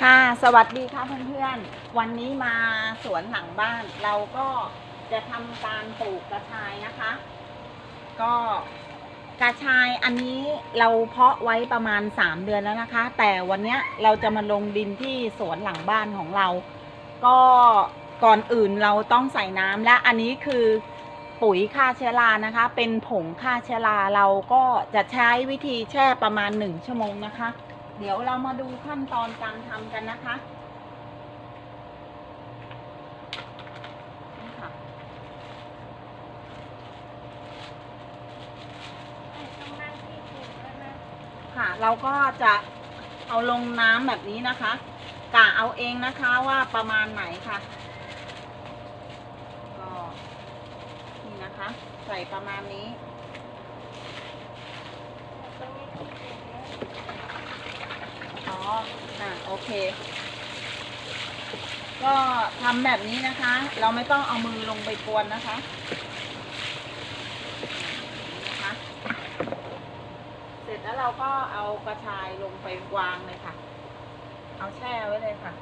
ค่ะสวัสดีค่ะเพื่อนๆ วันนี้มาสวนหลังบ้าน เราก็จะทำการปลูกกระชายนะคะ ก็กระชายอันนี้เราเพาะไว้ประมาณ 3 เดือนแล้วนะคะ แต่วันเนี้ยเราจะมาลงดินที่สวนหลังบ้านของเรา ก็ก่อนอื่นเราต้องใส่น้ำและอันนี้คือปุ๋ยฆ่าเชื้อรานะคะ เป็นผงฆ่าเชื้อราเราก็จะใช้วิธีแช่ประมาณ 1 ชั่วโมงนะคะ เดี๋ยวเรามาดูขั้นตอนการทำกันนะคะนี่ค่ะค่ะ เราก็จะเอาลงน้ำแบบนี้นะคะกะเอาเองนะคะว่าประมาณไหนค่ะ ก็นี่นะคะ ใส่ประมาณนี้อ๋อ อะโอเค ก็ทำแบบนี้นะคะ เราไม่ต้องเอามือลงไปกวนนะคะนะคะ เสร็จแล้วเราก็เอากระชายลงไปวางเลยค่ะ เอาแช่ไว้เลยค่ะ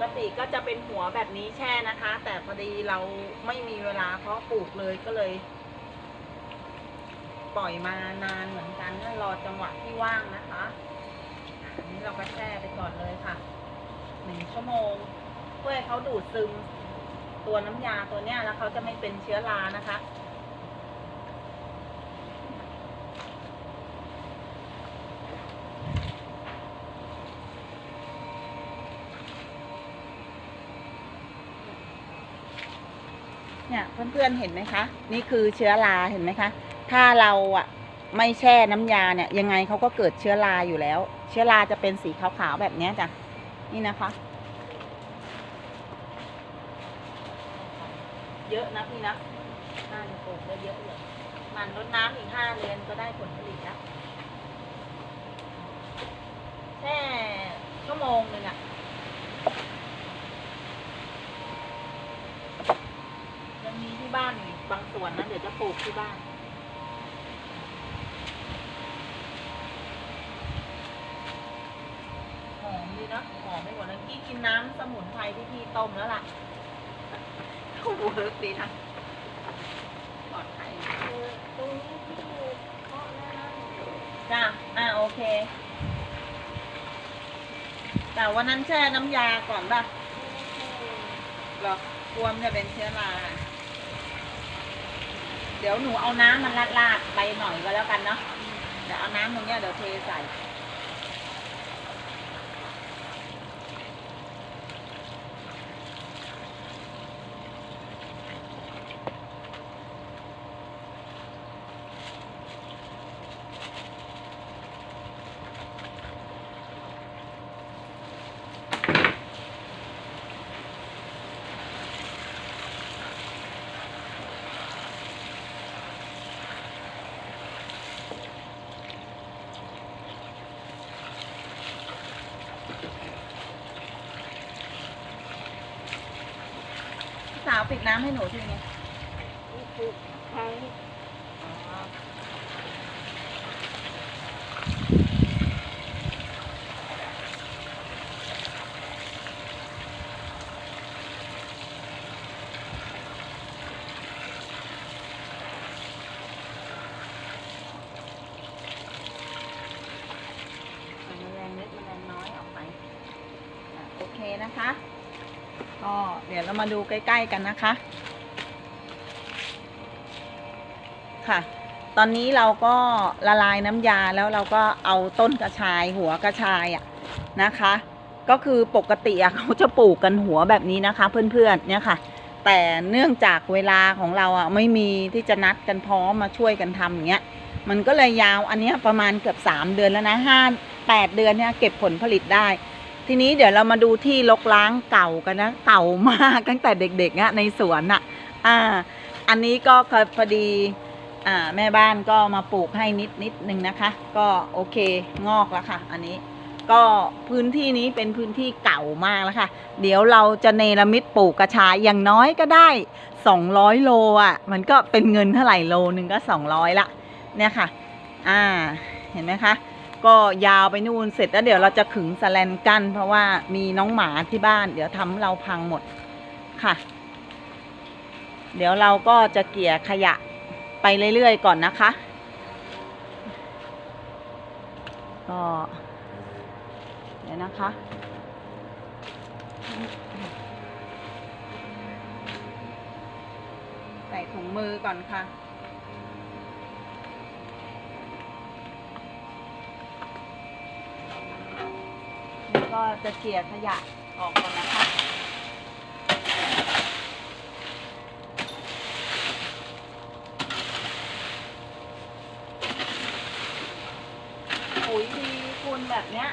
กติก็จะเป็นหัวแบบนี้แช่นะคะ แต่พอดีเราไม่มีเวลาเพราะปลูกเลยก็เลย ปล่อยมานานเหมือนกันรอจังหวะที่ว่างนะคะอันนี้เราก็แช่ไปก่อนเลยค่ะหนึ่งชั่วโมง เพื่อให้เขาดูดซึม ตัวน้ำยาตัวเนี้ยแล้วเขาจะไม่เป็นเชื้อรานะคะ เนี่ยเพื่อนๆเห็นไหมคะ นี่คือเชื้อราเห็นไหมคะ ถ้าเราอะไม่แช่น้ำยาเนี่ย ยังไงเขาก็เกิดเชื้อราอยู่แล้ว เชื้อราจะเป็นสีขาวๆแบบนี้จ้ะนี่นะคะ เยอะนะพี่นะน่าจะปลูกได้เยอะเลยมันรดน้ำอีกห้าเดือนก็ได้ผลผลิตแล้วแช่ชั่วโมงหนึ่งอะ ยังมีที่บ้านอีกบางส่วนนะเดี๋ยวจะป ลูกที่บ้านหอมดีเนอะหอมไปหมดเลยกี้กินน้ำสมุนไพรที่พี่ต้มแล้วล่ะโอ้โหเวิร์กดีนะปลอดภัยจ้าอ่าโอเค แต่วันนั้นแช่น้ำยาก่อนป่ะหรอกลัวมันจะเป็นเชื้อรา เดี๋ยวหนูเอาน้ำมันลาดๆไปหน่อยก็แล้วกันเนาะเดี๋ยวเอาน้ำตรงเนี้ยเดี๋ยวเทใส่ ปิดน้ำให้หนูทีไงอ๋อเอาแมลงเล็กแมลงน้อยออกไปอะโอเคนะคะ ก็เดี๋ยวเรามาดูใกล้ ๆ กันนะคะ ค่ะ ตอนนี้เราก็ละลายน้ำยาแล้วเราก็เอาต้นกระชายหัวกระชายอะนะคะ ก็คือปกติอะเขาจะปลูกกันหัวแบบนี้นะคะ เพื่อนๆเนี่ยค่ะ แต่เนื่องจากเวลาของเราอะไม่มีที่จะนัดกันพร้อมมาช่วยกันทำอย่างเงี้ยมันก็เลยยาวอันเนี้ยประมาณเกือบสามเดือนแล้วนะห้าแปดเดือนเนี่ยเก็บผลผลิตได้ ทีนี้เดี๋ยวเรามาดูที่ลกล้างเก่ากันนะเก่ามากตั้งแต่เด็กๆอะในสวนอะอ่า อันนี้ก็พอดีอ่าแม่บ้านก็มาปลูกให้นิดนิดนึงนะคะ ก็โอเคงอกแล้วค่ะ อันนี้ก็พื้นที่นี้เป็นพื้นที่เก่ามากแล้วค่ะ เดี๋ยวเราจะเนรมิตปลูกกระชายอย่างน้อยก็ได้ 200 โลอะ มันก็เป็นเงินเท่าไหร่โลนึงก็ 200 ละ เนี่ยค่ะ อ่า เห็นไหมคะ ก็ยาวไปนู่นเสร็จแล้วเดี๋ยวเราจะขึงสแลนกันเพราะว่ามีน้องหมาที่บ้าน เดี๋ยวทำเราพังหมดค่ะ เดี๋ยวเราก็จะเกลี่ยขยะไปเรื่อยๆก่อนนะคะ ก็เดี๋ยวนะคะใส่ถุงมือก่อนค่ะ แล้ว ก็จะเกลี่ยขยะออกก่อนนะคะ ปุ๋ยดีคุณแบบเนี้ย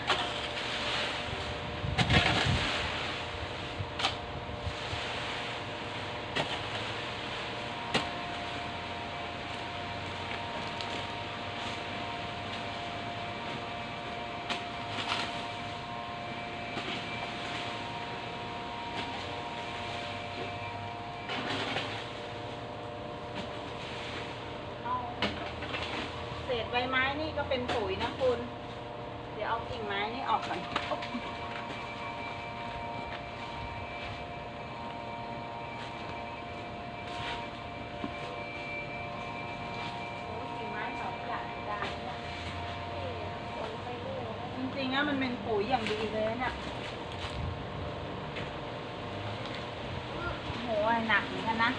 เอาเศษใบ ไม้นี่ก็เป็นปุ๋ยนะคุณ เดี๋ยวเอากิ่งไม้นี่ออกก่อนโอ๊ะโอ้ยกิ่งไม้สองอย่างได้เนี่ยจริงๆอะมันเป็นปุ๋ยอย่างดีเลยนะเนี่ยโหหนักเหมือนกันนะ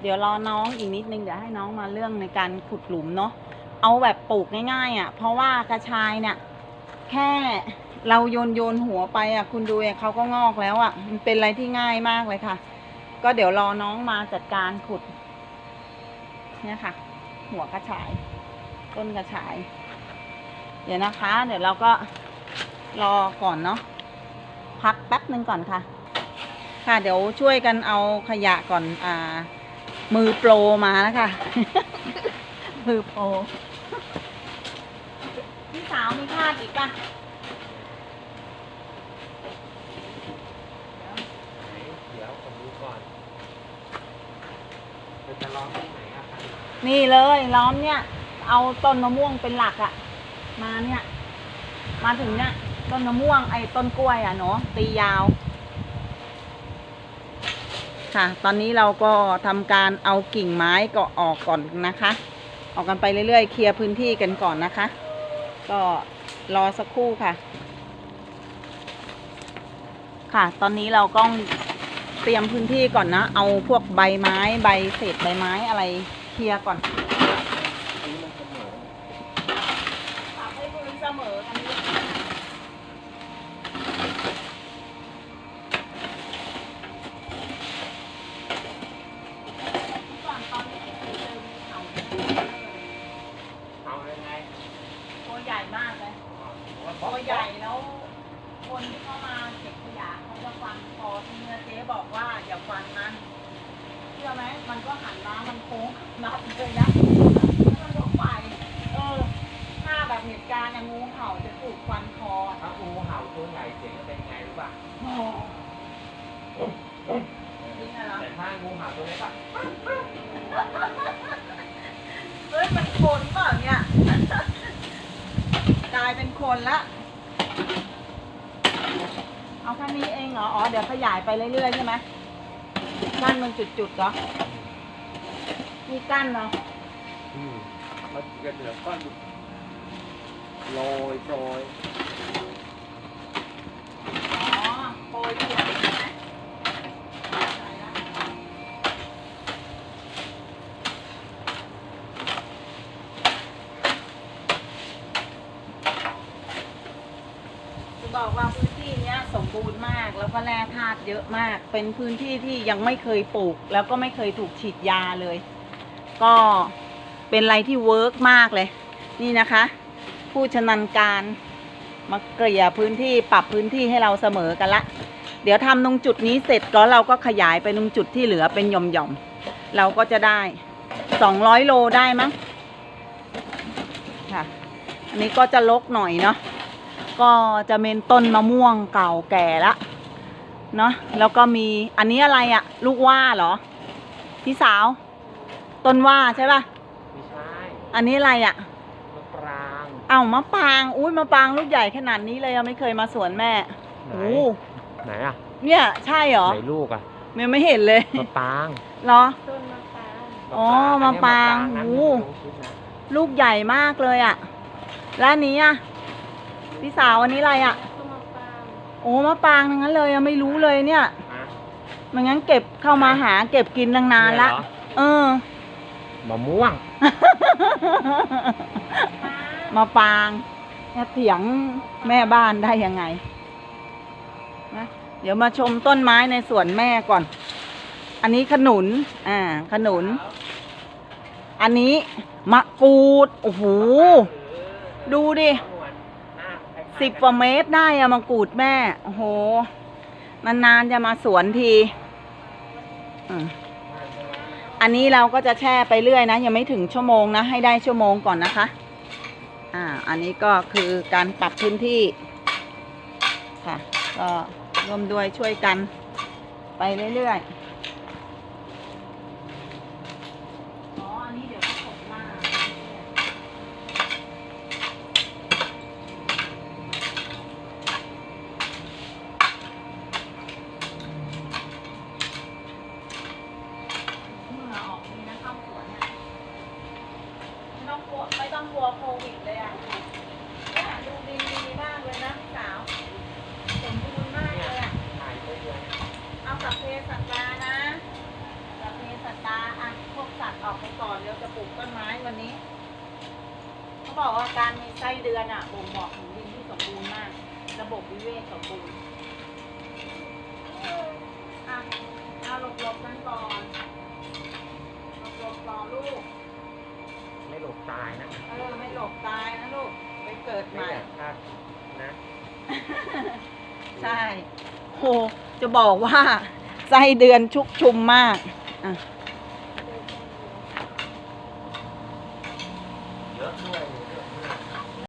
เดี๋ยวรอน้องอีกนิดนึงเดี๋ยวให้น้องมาเรื่องในการขุดหลุมเนาะเอาแบบปลูกง่ายๆอะ เพราะว่ากระชายเนี่ยแค่เราโยนโยนหัวไปอะ คุณดูอะเขาก็งอกแล้วอะ มันเป็นอะไรที่ง่ายมากเลยค่ะ ก็เดี๋ยวรอน้องมาจัดการขุด เนี่ยค่ะ หัวกระชาย ต้นกระชาย เดี๋ยวนะคะ เดี๋ยวเราก็รอก่อนเนาะพักแป๊บหนึ่งก่อนค่ะ ค่ะเดี๋ยวช่วยกันเอาขยะก่อนอ่า มือโปรมาแล้วค่ะ มือโปรพี่สาวมีคาดอีกป่ะเดี๋ยวผมดูก่อนเราจะร้องที่ไหนอะครับนี่เลยล้อมเนี่ย เอาต้นมะม่วงเป็นหลักอะมาเนี่ย มาถึงเนี่ย ต้นมะม่วงไอ้ต้นกล้วยอะเนาะตียาว ค่ะ ตอนนี้เราก็ทำการเอากิ่งไม้ก็ออกก่อนนะคะ ออกกันไปเรื่อยๆ เคลียร์พื้นที่กันก่อนนะคะ ก็รอสักครู่ค่ะ ค่ะ ตอนนี้เราก็เตรียมพื้นที่ก่อนนะ เอาพวกใบไม้ใบเศษใบไม้อะไรเคลียร์ก่อน พอใหญ่แล้ว คนที่เขามาเก็บขยะเขาจะฟันคอที่เนื้เจ๊บอกว่าอย่าฟันมันเชื่อไหมมันก็หันมามันโค้งนับเลยนะแล้วมันก็ไปเออถ้าแบบเหตุการณ์อย่างงูเห่าจะถูกฟันคอถ้างูเห่าตัวใหญ่เสียงจะเป็นยังไงรู้ป่ะแต่ถ้างูเห่าตัวเล็กอะเฮ้ยมันคนเปล่าเนี่ยายเป็นคนละ เอาแค่นี้เองเหรอ อ๋อ เดี๋ยวขยายไปเรื่อยๆใช่ไหมกั้นมันจุดๆเหรอ มีกั้นเหรออืมมันจะเหลือก้อนอยู่โรยโรยอ๋อโปรยเสียงใช่ไหมใช่ละจะบอกว่าพื้นที่เนี้ยสมบูรณ์มาก แล้วก็แร่ธาตุเยอะมาก เป็นพื้นที่ที่ยังไม่เคยปลูก แล้วก็ไม่เคยถูกฉีดยาเลย ก็เป็นอะไรที่เวิร์กมากเลย นี่นะคะ ผู้ชำนาญการมาเกลี่ยพื้นที่ปรับพื้นที่ให้เราเสมอกันละ เดี๋ยวทำตรงจุดนี้เสร็จก็เราก็ขยายไปตรงจุดที่เหลือเป็นหย่อมๆเราก็จะได้สองร้อยโลได้มั้งค่ะ อันนี้ก็จะลกหน่อยเนาะก็จะเป็นต้นมะม่วงเก่าแก่ละ เนาะแล้วก็มีอันนี้อะไรอะลูกว่าเหรอ พี่สาว ต้นว่าใช่ป่ะไม่ใช่อันนี้อะไรอะมะปรางเอ้ามะปรางอุ้ยมะปรางลูกใหญ่ขนาดนี้เลยยังไม่เคยมาสวนแม่ไหนโอ้ไหนอะเนี่ยใช่เหรอไหนลูกอะยังไม่เห็นเลยมะปรางเหรอ ต้นมะปรางอ๋ออันนี้มะปรางนะโอ้ไม่รู้ชุดนะลูกใหญ่มากเลยอะและอันนี้อะพี่สาวอันนี้อะไรอะ อ้มะปรางทั้งนั้นเลยยังไม่รู้เลยเนี่ยฮะไม่งั้นเก็บเข้ามาหาเก็บกินตั้งนานละเยเหรอเออ มะม่วง มาปรางจะเถียงแม่บ้านได้ยังไงนะเดี๋ยวมาชมต้นไม้ในสวนแม่ก่อน อันนี้ขนุน อ่า ขนุน อันนี้มะกรูด โอ้โห ดูดิ สิบกว่าเมตรได้อะมะกรูดแม่ โอ้โห นานๆจะมาสวนทีอันนี้เราก็จะแช่ไปเรื่อยนะ ยังไม่ถึงชั่วโมงนะ ให้ได้ชั่วโมงก่อนนะคะ อ่า อันนี้ก็คือการปรับพื้นที่ ค่ะ ก็ร่วมด้วยช่วยกันไปเรื่อยๆ อ๋อ อันนี้เดี๋ยวผสมมาเหงื่อออกดีนะเข้าสวนเนี่ย ไม่ต้องกลัวไม่ต้องกลัวโควิดเลยอะเนี่ยดูดีดีมากเลยนะพี่สาว สมบูรณ์มากเลยอะ ถ่ายไปด้วย เอาสัพเพสัตตานะสัพเพสัตตาอะพวกสัตว์ออกไปก่อนเดี๋ยวจะปลูกต้นไม้วันนี้ เขาบอกว่าการมีไส้เดือนอะบ่งบอกถึงดินที่สมบูรณ์มาก ระบบวิเวกสมบูรณ์อะเอาหลบๆกันก่อนหลบๆรอลูก ไม่หลบตายนะ เออไม่หลบตายนะลูก ไปเกิดให ไม่ ม่ อยากพลาดนะ ใช่โห จะบอกว่าไส้เดือนชุกชุมมาก